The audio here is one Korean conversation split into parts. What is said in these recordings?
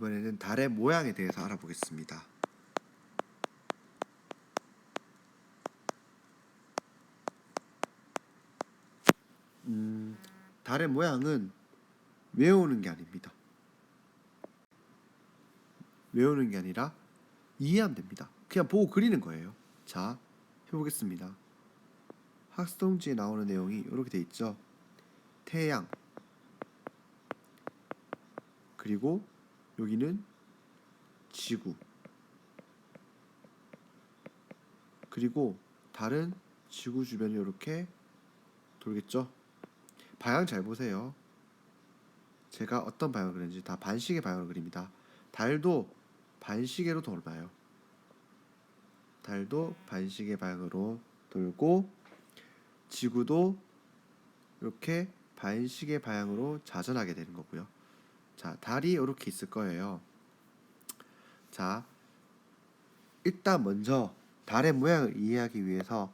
이번에는 달의 모양에 대해서 알아보겠습니다. 음, 달의 모양은 외우는 게 아닙니다. 외우는 게 아니라 이해하면 됩니다. 그냥 보고 그리는 거예요. 자, 해보겠습니다. 학습동지에 나오는 내용이 이렇게 돼 있죠. 태양 그리고 여기는 지구 그리고 달은 지구 주변을 이렇게 돌겠죠. 방향 잘 보세요. 제가 어떤 방향을 그리는지 다 반시계 방향을 그립니다. 달도 반시계로 돌아요. 달도 반시계 방향으로 돌고 지구도 이렇게 반시계 방향으로 자전하게 되는 거고요. 자, 달이 이렇게 있을 거예요. 자, 일단 먼저 달의 모양을 이해하기 위해서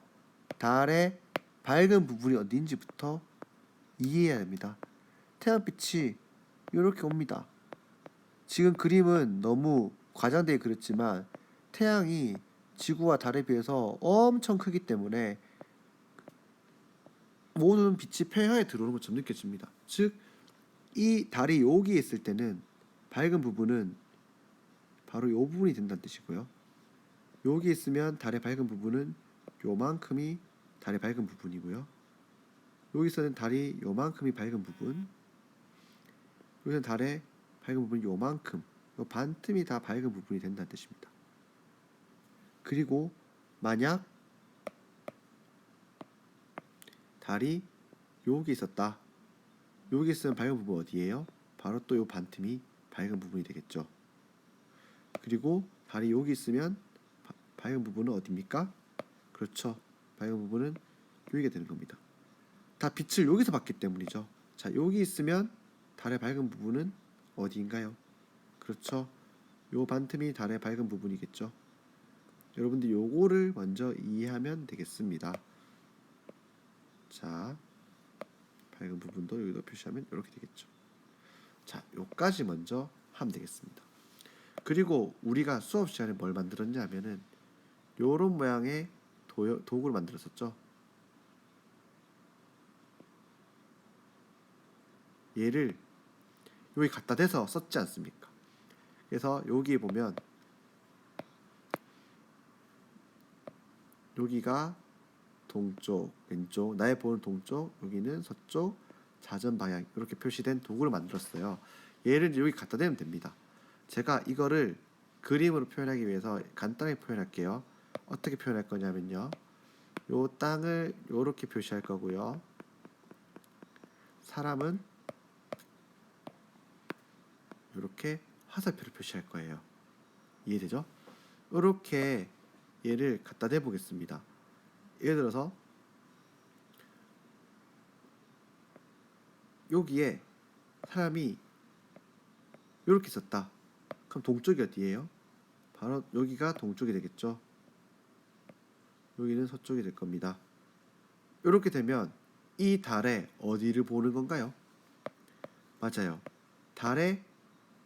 달의 밝은 부분이 어디인지부터 이해해야 됩니다. 태양빛이 이렇게 옵니다. 지금 그림은 너무 과장되게 그렸지만 태양이 지구와 달에 비해서 엄청 크기 때문에 모든 빛이 폐하에 들어오는 것처럼 느껴집니다. 즉, 이 달이 여기 있을 때는 밝은 부분은 바로 이 부분이 된다는 뜻이고요. 여기 있으면 달의 밝은 부분은 요만큼이 달의 밝은 부분이고요. 여기서는 달이 요만큼이 밝은 부분, 여기서는 달의 밝은 부분이 요만큼, 요 반틈이 다 밝은 부분이 된다는 뜻입니다. 그리고 만약 달이 여기 있었다. 여기 있으면 밝은 부분 어디예요? 바로 또요 반틈이 밝은 부분이 되겠죠. 그리고 달이 여기 있으면 바- 밝은 부분은 어디입니까? 그렇죠. 밝은 부분은 여기가 되는 겁니다. 다 빛을 여기서 받기 때문이죠. 자, 여기 있으면 달의 밝은 부분은 어디인가요? 그렇죠. 요 반틈이 달의 밝은 부분이겠죠. 여러분들 요거를 먼저 이해하면 되겠습니다. 자, 밝은 부분도 여기다 표시하면 이렇게 되겠죠. 자, 요까지 먼저 하면 되겠습니다. 그리고 우리가 수업 시간에 뭘 만들었냐면은 요런 모양의 도, 도구를 만들었었죠. 얘를 여기 갖다 대서 썼지 않습니까? 그래서 여기에 보면 여기가 동쪽, 왼쪽, 나의 보는 동쪽, 여기는 서쪽, 자전 방향 이렇게 표시된 도구를 만들었어요. 얘를 여기 갖다 대면 됩니다. 제가 이거를 그림으로 표현하기 위해서 간단하게 표현할게요. 어떻게 표현할 거냐면요. 요 땅을 요렇게 표시할 거고요. 사람은 이렇게 화살표를 표시할 거예요. 이해되죠? 이렇게 얘를 갖다 대 보겠습니다. 예를 들어서 여기에 사람이 이렇게 있었다. 그럼 동쪽이 어디예요? 바로 여기가 동쪽이 되겠죠. 여기는 서쪽이 될 겁니다. 이렇게 되면 이 달에 어디를 보는 건가요? 맞아요. 달의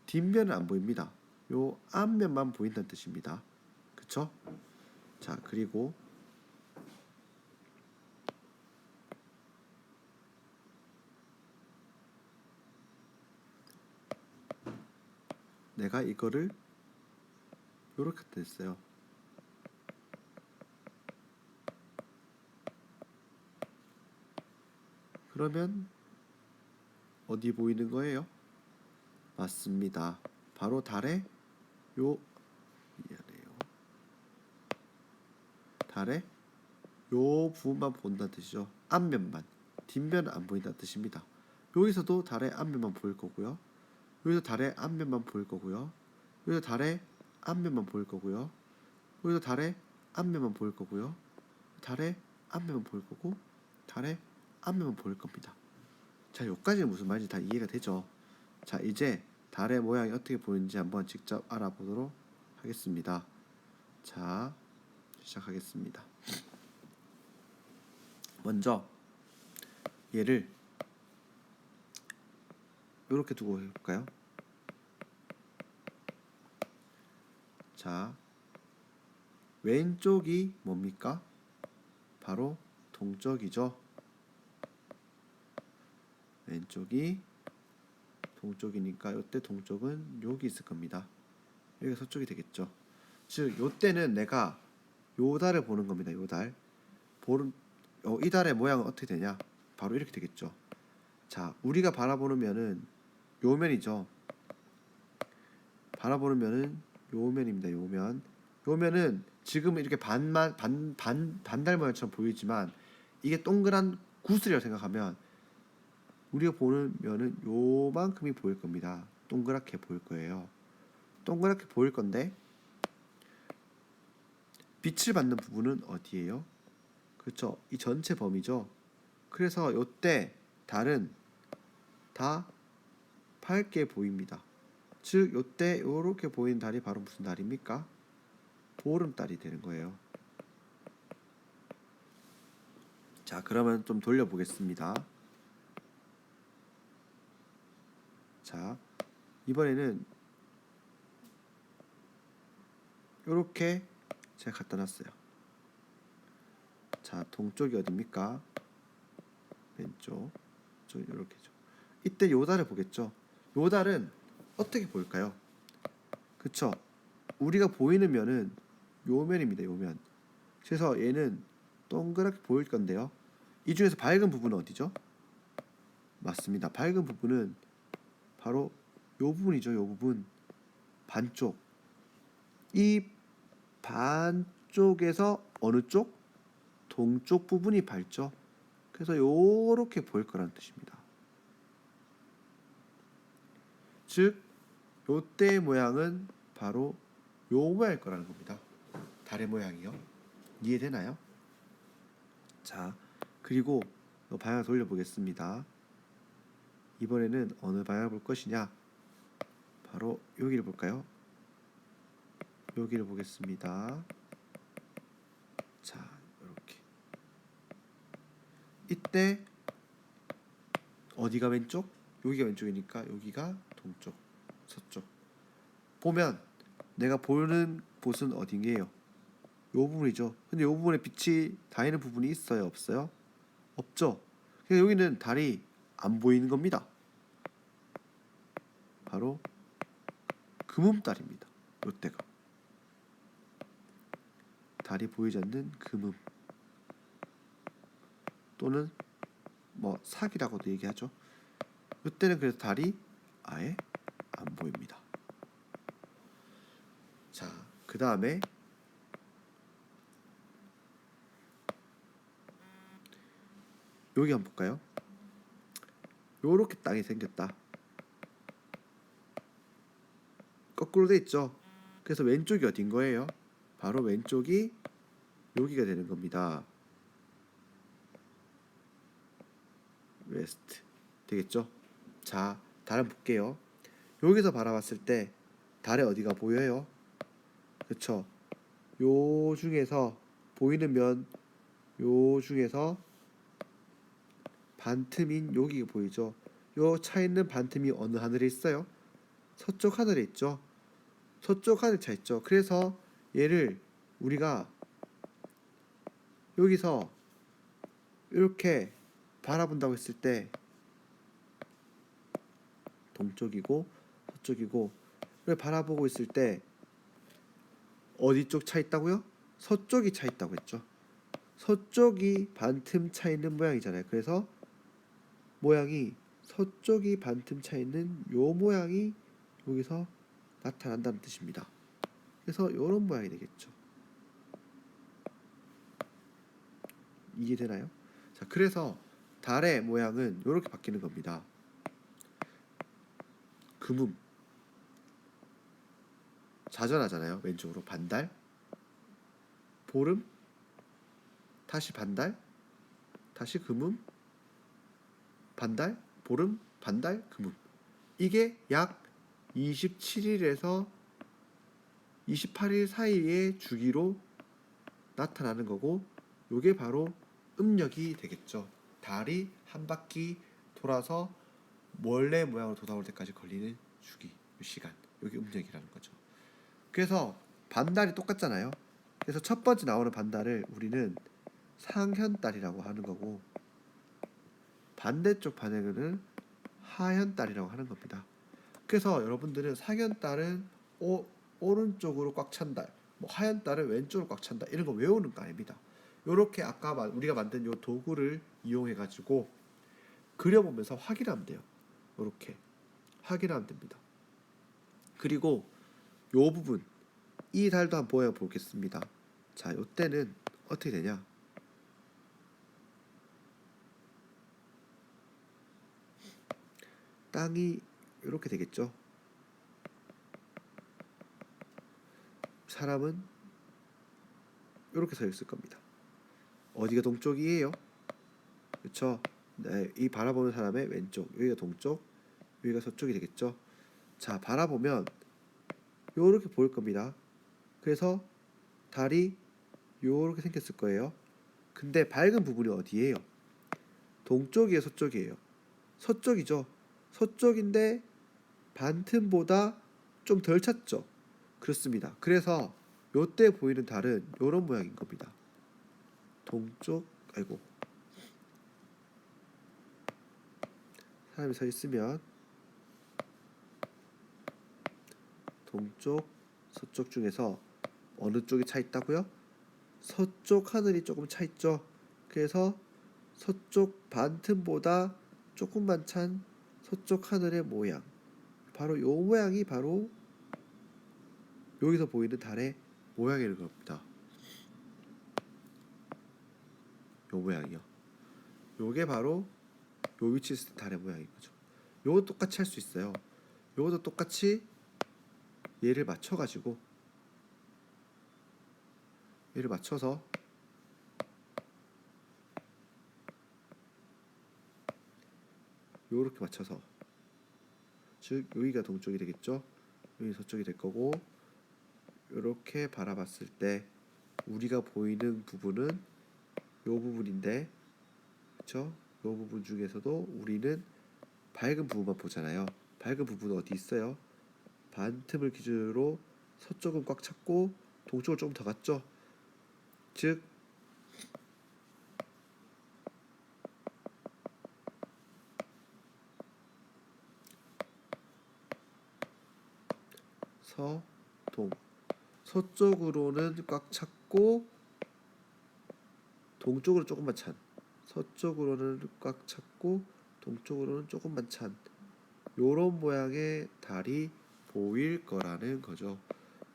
뒷면은 안 보입니다. 요 앞면만 보인다는 뜻입니다. 그쵸? 자, 그리고 내가 이거를 요렇게 됐어요. 그러면 어디 보이는 거예요? 맞습니다. 바로 달의 요 미안해요. 달의 요 부분만 본다는 뜻이죠. 앞면만. 뒷면은 안 보인다는 뜻입니다. 여기서도 달의 앞면만 보일 거고요. 여기서 달의 앞면만 보일 거고요. 여기서 달의 앞면만 보일 거고요. 여기서 달의 앞면만 보일 거고요. 달의 앞면만 보일 거고 달의 앞면만 보일 겁니다. 자, 여기까지는 무슨 말인지 다 이해가 되죠? 자, 이제 달의 모양이 어떻게 보이는지 한번 직접 알아보도록 하겠습니다. 자, 시작하겠습니다. 먼저 얘를 이렇게 두고 해볼까요? 자, 왼쪽이 뭡니까? 바로 동쪽이죠. 왼쪽이 동쪽이니까 이때 동쪽은 여기 있을 겁니다. 여기가 서쪽이 되겠죠. 즉, 요때는 내가 요 달을 보는 겁니다. 요 달. 보는 어, 이 달의 모양은 어떻게 되냐? 바로 이렇게 되겠죠. 자, 우리가 바라보는 면은 요 면이죠. 바라보는 면은 요 면입니다. 요 면. 요 면은 지금 이렇게 반만 반 반 반달 모양처럼 보이지만 이게 동그란 구슬이라고 생각하면 우리가 보는 면은 요만큼이 보일 겁니다. 동그랗게 보일 거예요. 동그랗게 보일 건데 빛을 받는 부분은 어디예요? 그렇죠. 이 전체 범위죠. 그래서 요때 달은 다 밝게 보입니다. 즉 요때 요렇게 보이는 달이 바로 무슨 달입니까? 보름달이 되는 거예요. 자, 그러면 좀 돌려 보겠습니다. 자, 이번에는 요렇게 제가 갖다 놨어요. 자, 동쪽이 어딥니까? 왼쪽. 저 이렇게죠. 이때 요 달을 보겠죠. 요 달은 어떻게 보일까요? 그쵸? 우리가 보이는 면은 요 면입니다. 요 면. 그래서 얘는 동그랗게 보일 건데요. 이 중에서 밝은 부분은 어디죠? 맞습니다. 밝은 부분은 바로 요 부분이죠. 요 부분. 반쪽. 이 반쪽에서 어느 쪽? 동쪽 부분이 밝죠. 그래서 요렇게 보일 거라는 뜻입니다. 즉 요때 모양은 바로 요 모양일 거라는 겁니다. 달의 모양이요. 이해되나요? 자, 그리고 요 방향 돌려보겠습니다. 이번에는 어느 방향을 볼 것이냐? 바로 여기를 볼까요? 여기를 보겠습니다. 자, 이렇게. 이때 어디가 왼쪽? 여기가 왼쪽이니까 여기가 동쪽, 서쪽. 보면 내가 보는 곳은 어딘게요? 요 부분이죠. 근데 요 부분에 빛이 닿는 부분이 있어요, 없어요? 없죠. 그래서 여기는 달이 안 보이는 겁니다. 바로 금음달입니다. 요때가 달이 보이지 않는 금음 또는 뭐 사기라고도 얘기하죠. 이때는 그래서 달이 아예 안 보입니다. 자, 그 다음에 여기 한번 볼까요? 요렇게 땅이 생겼다. 거꾸로 돼 있죠. 그래서 왼쪽이 어딘 거예요? 바로 왼쪽이 여기가 되는 겁니다. 웨스트 되겠죠? 자, 다른 볼게요. 여기서 바라봤을 때 달의 어디가 보여요? 그렇죠? 요 중에서 보이는 면 요 중에서 반틈인 여기가 보이죠? 요 차 있는 반틈이 어느 하늘에 있어요? 서쪽 하늘에 있죠. 서쪽 하늘 차 있죠. 그래서 얘를 우리가 여기서 이렇게 바라본다고 했을 때 동쪽이고 서쪽이고 를 바라보고 있을 때 어디 쪽 차 있다고요? 서쪽이 차 있다고 했죠. 서쪽이 반틈 차 있는 모양이잖아요. 그래서 모양이 서쪽이 반틈 차 있는 요 모양이 여기서 나타난다는 뜻입니다. 그래서 이런 모양이 되겠죠. 이해되나요? 자, 그래서 달의 모양은 이렇게 바뀌는 겁니다. 금음 자전하잖아요. 왼쪽으로 반달, 보름, 다시 반달, 다시 금음, 반달, 보름, 반달, 금음. 이게 약 27일에서 28일 사이의 주기로 나타나는 거고 요게 바로 음력이 되겠죠. 달이 한 바퀴 돌아서 원래 모양으로 돌아올 때까지 걸리는 주기, 시간. 요게 음력이라는 거죠. 그래서 반달이 똑같잖아요. 그래서 첫 번째 나오는 반달을 우리는 상현달이라고 하는 거고 반대쪽 반응을 하현달이라고 하는 겁니다. 그래서 여러분들은 상현달은 오, 오른쪽으로 꽉 찬 달, 뭐 하현달은 왼쪽으로 꽉 찬다 이런 거 외우는 거 아닙니다. 요렇게 아까 마- 우리가 만든 요 도구를 이용해 가지고 그려보면서 확인하면 돼요. 요렇게 확인하면 됩니다. 그리고 요 부분 이 달도 한번 보여 보겠습니다. 자, 요때는 어떻게 되냐? 땅이 이렇게 되겠죠. 사람은 이렇게 서 있을 겁니다. 어디가 동쪽이에요? 그렇죠? 네, 이 바라보는 사람의 왼쪽, 여기가 동쪽, 여기가 서쪽이 되겠죠. 자, 바라보면 요렇게 보일 겁니다. 그래서 달이 요렇게 생겼을 거예요. 근데 밝은 부분이 어디예요? 동쪽이에요, 서쪽이에요? 서쪽이죠. 서쪽인데 반틈보다 좀 덜 찼죠. 그렇습니다. 그래서 요때 보이는 달은 요런 모양인 겁니다. 동쪽 아이고 사람이 서 있으면 동쪽 서쪽 중에서 어느 쪽이 차 있다고요? 서쪽 하늘이 조금 차 있죠. 그래서 서쪽 반틈보다 조금만 찬 서쪽 하늘의 모양. 바로 요 모양이 바로 여기서 보이는 달의 모양인 겁니다. 요 모양이요. 요게 바로 요 위치에 때 달의 모양인 거죠. 요거 똑같이 할 수 있어요. 요것도 똑같이 얘를 맞춰 가지고 얘를 맞춰서 요렇게 맞춰서 즉 여기가 동쪽이 되겠죠. 여기 서쪽이 될 거고 요렇게 바라봤을 때 우리가 보이는 부분은 요 부분인데 그쵸? 요 부분 중에서도 우리는 밝은 부분만 보잖아요. 밝은 부분은 어디 있어요? 반 틈을 기준으로 서쪽은 꽉 찼고 동쪽을 조금 더 갔죠. 즉 서, 동. 서쪽으로는 꽉 찼고 동쪽으로 조금만 찬. 서쪽으로는 꽉 찼고 동쪽으로는 조금만 찬. 요런 모양의 달이 보일 거라는 거죠.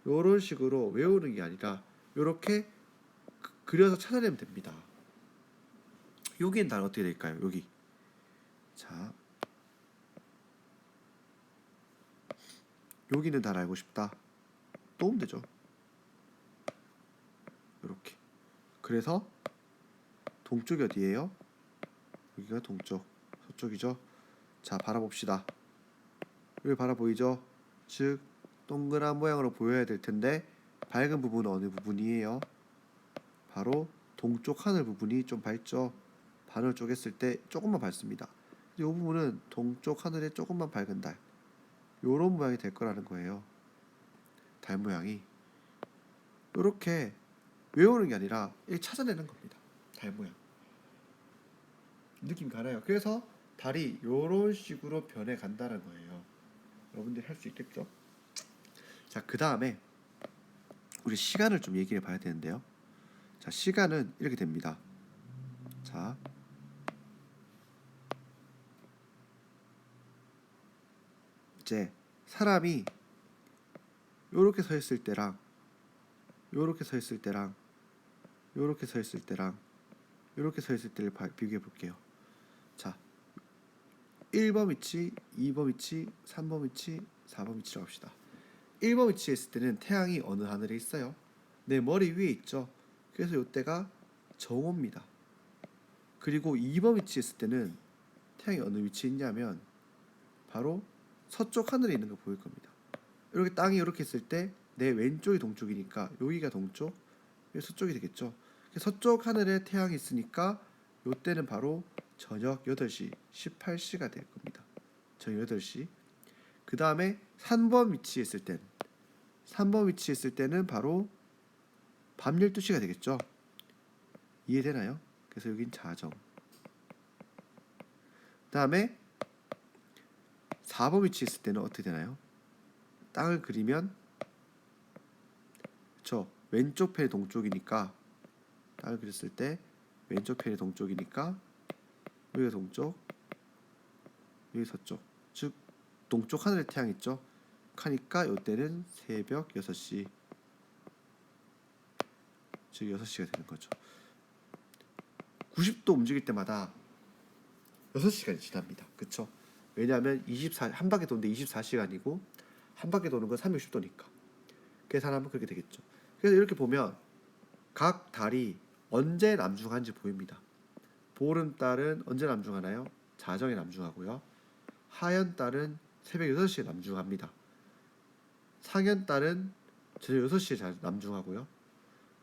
요런 식으로 외우는 게 아니라 요렇게 그- 그려서 찾아내면 됩니다. 여기는 달 어떻게 될까요? 여기. 자. 여기는 달 알고 싶다. 놓으면 되죠. 이렇게. 그래서 동쪽이 어디예요? 여기가 동쪽, 서쪽이죠. 자, 바라봅시다. 여기 바라 보이죠? 즉 동그란 모양으로 보여야 될 텐데 밝은 부분은 어느 부분이에요? 바로 동쪽 하늘 부분이 좀 밝죠. 바늘 쪼갰을 때 조금만 밝습니다. 이 부분은 동쪽 하늘에 조금만 밝은 달. 요런 모양이 될 거라는 거예요. 달 모양이 이렇게 외우는 게 아니라 이 찾아내는 겁니다. 달 모양. 느낌 가나요? 그래서 달이 요런 식으로 변해 간다는 거예요. 여러분들이 할 수 있겠죠? 자, 그 다음에 우리 시간을 좀 얘기해 봐야 되는데요. 자, 시간은 이렇게 됩니다. 자, 이제 사람이 요렇게 서 있을 때랑 요렇게 서 있을 때랑 요렇게 서 있을 때랑 요렇게 서 있을 때를 바- 비교해 볼게요. 자, 1번 위치, 2번 위치, 3번 위치, 4번 위치로 합시다. 1번 위치에 있을 때는 태양이 어느 하늘에 있어요? 내 머리 위에 있죠. 그래서 요때가 정오입니다. 그리고 2번 위치에 있을 때는 태양이 어느 위치에 있냐면 바로 서쪽 하늘에 있는 거 보일 겁니다. 이렇게 땅이 이렇게 있을 때 내 왼쪽이 동쪽이니까 여기가 동쪽, 여기 서쪽이 되겠죠. 서쪽 하늘에 태양이 있으니까 요때는 바로 저녁 8시 18시가 될 겁니다. 저녁 8시. 그 다음에 3번 위치에 있을 땐 3번 위치에 있을 때는 바로 밤 12시가 되겠죠. 이해되나요? 그래서 여긴 자정. 다음에 4번 위치에 있을 때는 어떻게 되나요? 땅을 그리면 그쵸 왼쪽 편이 동쪽이니까 땅을 그렸을 때 왼쪽 편이 동쪽이니까 여기가 동쪽 여기 서쪽 즉 동쪽 하늘에 태양 있죠. 하니까 이때는 새벽 6시. 즉 6시가 되는 거죠. 90도 움직일 때마다 6시간이 지납니다. 그쵸? 왜냐하면 24, 한 바퀴 도는데 24시간이고 한 바퀴 도는 건 360도니까. 계산하면 그렇게 되겠죠. 그래서 이렇게 보면 각 달이 언제 남중한지 보입니다 보름달은 언제 남중하나요? 자정에 남중하고요. 하연달은 새벽 6시에 남중합니다. 상연달은 저녁 6시에 자- 남중하고요.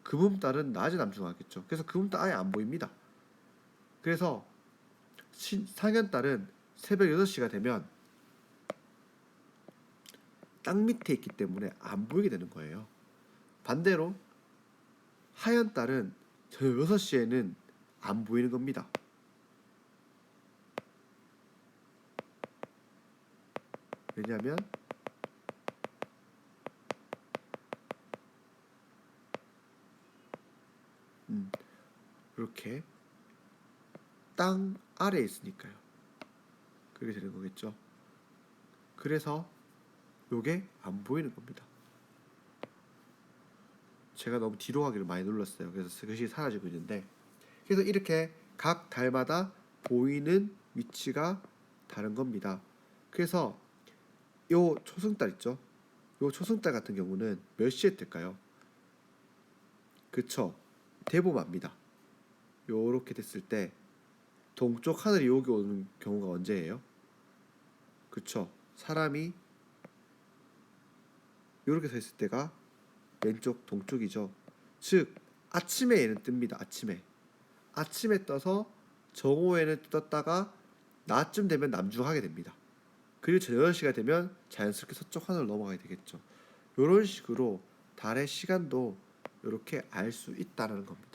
금음달은 낮에 남중하겠죠. 그래서 금음달 아예 안 보입니다. 그래서 신- 상연달은 새벽 6시가 되면 땅 밑에 있기 때문에 안 보이게 되는 거예요. 반대로 하얀 달은 저녁 6시에는 안 보이는 겁니다. 왜냐하면 음, 이렇게 땅 아래에 있으니까요. 그렇게 되는 거겠죠. 그래서 요게 안 보이는 겁니다. 제가 너무 뒤로 가기를 많이 눌렀어요. 그래서 그것이 사라지고 있는데 그래서 이렇게 각 달마다 보이는 위치가 다른 겁니다. 그래서 요 초승달 있죠? 요 초승달 같은 경우는 몇 시에 뜰까요? 그쵸? 대보마입니다. 요렇게 됐을 때 동쪽 하늘이 여기 오는 경우가 언제예요? 그쵸? 사람이 이렇게 서 있을 때가 왼쪽 동쪽이죠. 즉 아침에 얘는 뜹니다. 아침에 아침에 떠서 정오에는 떴다가 낮쯤 되면 남중하게 됩니다. 그리고 저녁 8시가 되면 자연스럽게 서쪽 하늘로 넘어가게 되겠죠. 이런 식으로 달의 시간도 이렇게 알 수 있다는 겁니다.